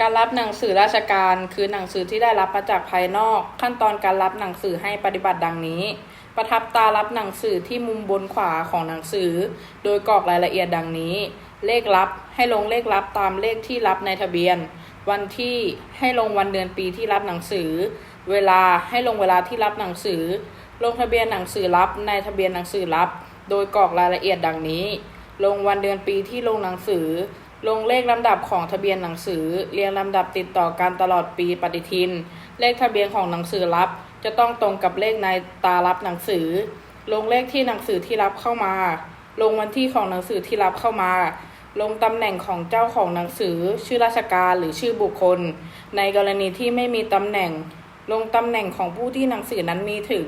การรับหนังสือราชการคือหนังสือที่ได้รับมาจากภายนอก ขั้นตอนการรับหนังสือให้ปฏิบัติดังนี้ ประทับตารับหนังสือที่มุมบนขวาของหนังสือ โดยกรอกรายละเอียดดังนี้ เลขรับให้ลงเลขรับตามเลขที่รับในทะเบียน วันที่ให้ลงวันเดือนปีที่รับหนังสือ เวลาให้ลงเวลาที่รับหนังสือ ลงทะเบียนหนังสือรับในทะเบียนหนังสือรับ โดยกรอกรายละเอียดดังนี้ ลงวันเดือนปีที่ลงหนังสือ ลงเลขลำดับของทะเบียนหนังสือเรียงลำดับติดต่อกันตลอดปีปฏิทิน เลขทะเบียนของหนังสือรับ จะต้องตรงกับเลขในตารับหนังสือ ลงเลขที่หนังสือที่รับเข้ามา ลงวันที่ของหนังสือที่รับเข้ามา ลงตำแหน่งของเจ้าของหนังสือ ชื่อราชการหรือชื่อบุคคล ในกรณีที่ไม่มีตำแหน่ง ลงตำแหน่งของผู้ที่หนังสือนั้นมีถึง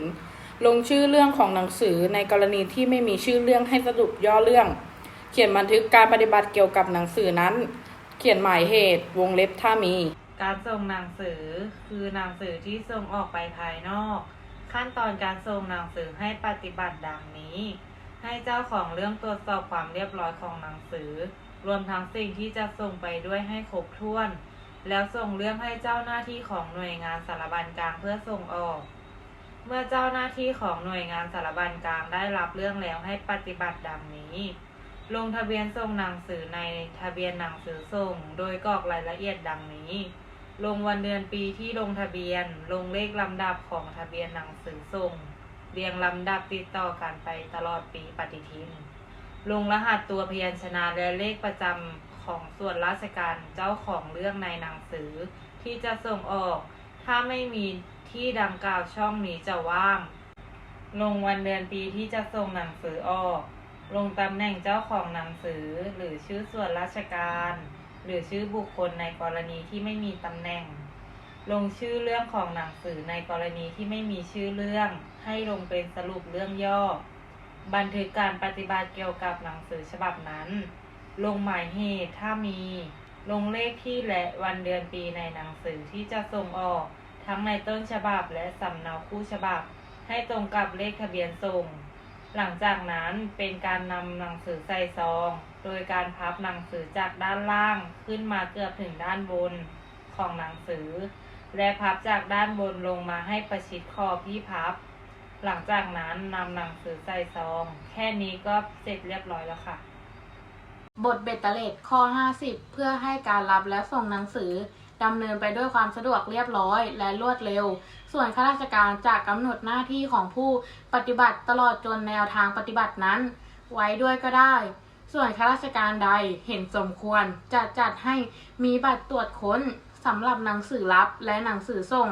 ลงชื่อเรื่องของหนังสือในกรณีที่ไม่มีชื่อเรื่องให้สรุปย่อเรื่อง เขียนบันทึกการปฏิบัติเกี่ยวกับหนังสือนั้น เขียนหมายเหตุวงเล็บถ้ามี การส่งหนังสือคือหนังสือที่ส่งออกไปภายนอก ขั้นตอนการส่งหนังสือให้ปฏิบัติดังนี้ ให้เจ้าของเรื่องตรวจสอบความเรียบร้อยของหนังสือ รวมทั้งสิ่งที่จะส่งไปด้วยให้ครบถ้วน แล้วส่งเรื่องให้เจ้าหน้าที่ของหน่วยงานสารบัญกลางเพื่อส่งออกเมื่อเจ้าหน้าที่ของหน่วยงานสารบัญกลางได้รับเรื่องแล้วให้ปฏิบัติดังนี้ ลงทะเบียนส่งหนังสือในทะเบียนหนังสือส่ง โดยกรอกรายละเอียดดังนี้ ลงวันเดือนปีที่ลงทะเบียน ลงเลขลำดับของทะเบียนหนังสือส่ง เรียงลำดับติดต่อกันไปตลอดปีปฏิทิน ลงรหัสตัวพยัญชนะและเลขประจำของส่วนราชการเจ้าของเรื่องในหนังสือที่จะส่งออก ถ้าไม่มีที่ดังกล่าวช่องนี้จะว่าง ลงวันเดือนปีที่จะส่งหนังสือออก ลงตำแหน่งเจ้าของหนังสือหรือชื่อส่วนราชการ หรือชื่อบุคคลในกรณีที่ไม่มีตำแหน่ง ลงชื่อเรื่องของหนังสือในกรณีที่ไม่มีชื่อเรื่อง ให้ลงเป็นสรุปเรื่องย่อ บันทึกการปฏิบัติเกี่ยวกับหนังสือฉบับนั้น ลงหมายเหตุถ้ามี ลงเลขที่และวันเดือนปีในหนังสือที่จะส่งออก ทั้งในต้นฉบับและสำเนาคู่ฉบับ ให้ตรงกับเลขทะเบียนส่ง หลังจากนั้นเป็นการนำหนังสือใส่ซอง โดยการพับหนังสือจากด้านล่างขึ้นมาเกือบถึงด้านบนของหนังสือ และพับจากด้านบนลงมาให้ประชิดคอพี่พับ หลังจากนั้นนำหนังสือใส่ซอง แค่นี้ก็เสร็จเรียบร้อยแล้วค่ะ บทเบตเตเลตข้อ 50 เพื่อให้การรับและส่งหนังสือ ดำเนินไปด้วยความสะดวกเรียบร้อยและรวดเร็ว ส่วนข้าราชการจะกำหนดหน้าที่ของผู้ปฏิบัติตลอดจนแนวทางปฏิบัตินั้น ไว้ด้วยก็ได้ ส่วนข้าราชการใดเห็นสมควรจะจัดให้มีบัตรตรวจค้นสำหรับหนังสือรับและหนังสือส่ง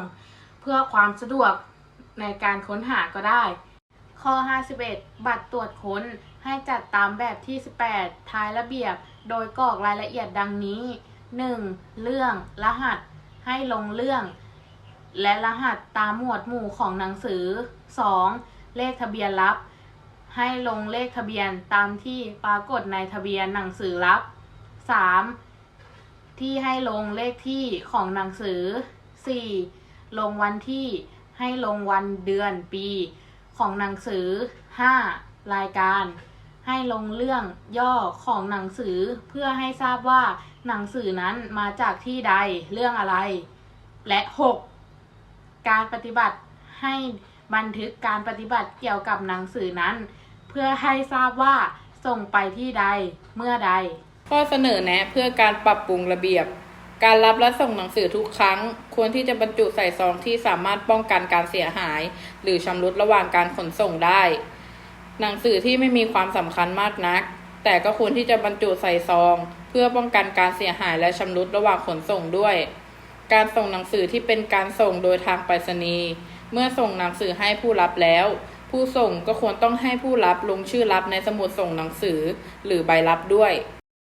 เพื่อความสะดวกในการค้นหาก็ได้ ข้อ 51 บัตรตรวจค้นให้จัดตามแบบที่ 18 ท้ายระเบียบ โดยกรอกรายละเอียดดังนี้ 1. เรื่องรหัสให้ลงเรื่อง และรหัสตามหมวดหมู่ของหนังสือ 2. เลขทะเบียนรับ ให้ลงเลขทะเบียนตามที่ปรากฏในทะเบียนหนังสือรับ 3. ที่ให้ลงเลขที่ของหนังสือ 4. ลงวันที่ให้ลงวันเดือนปีของหนังสือ 5. รายการ ให้ลงเรื่องย่อของหนังสือเพื่อให้ทราบว่าหนังสือนั้นมาจากที่ใดเรื่องอะไร และ 6. การปฏิบัติให้บันทึกการปฏิบัติเกี่ยวกับหนังสือนั้น เพื่อให้ทราบว่าส่งไปที่ใดเมื่อใด ข้อเสนอแนะเพื่อการปรับปรุงระเบียบ การรับและส่งหนังสือทุกครั้ง ควรที่จะบรรจุใส่ซองที่สามารถป้องกันการเสียหาย หรือชำรุดระหว่างการขนส่งได้ หนังสือที่ไม่มีความสำคัญมากนัก แต่ก็ควรที่จะบรรจุใส่ซอง เพื่อป้องกันการเสียหายและชำรุดระหว่างขนส่งด้วย การส่งหนังสือที่เป็นการส่งโดยทางไปรษณีย์เมื่อส่งหนังสือให้ผู้รับแล้ว ผู้ส่งก็ควรต้องให้ผู้รับลงชื่อรับในสมุดส่งหนังสือหรือใบรับด้วย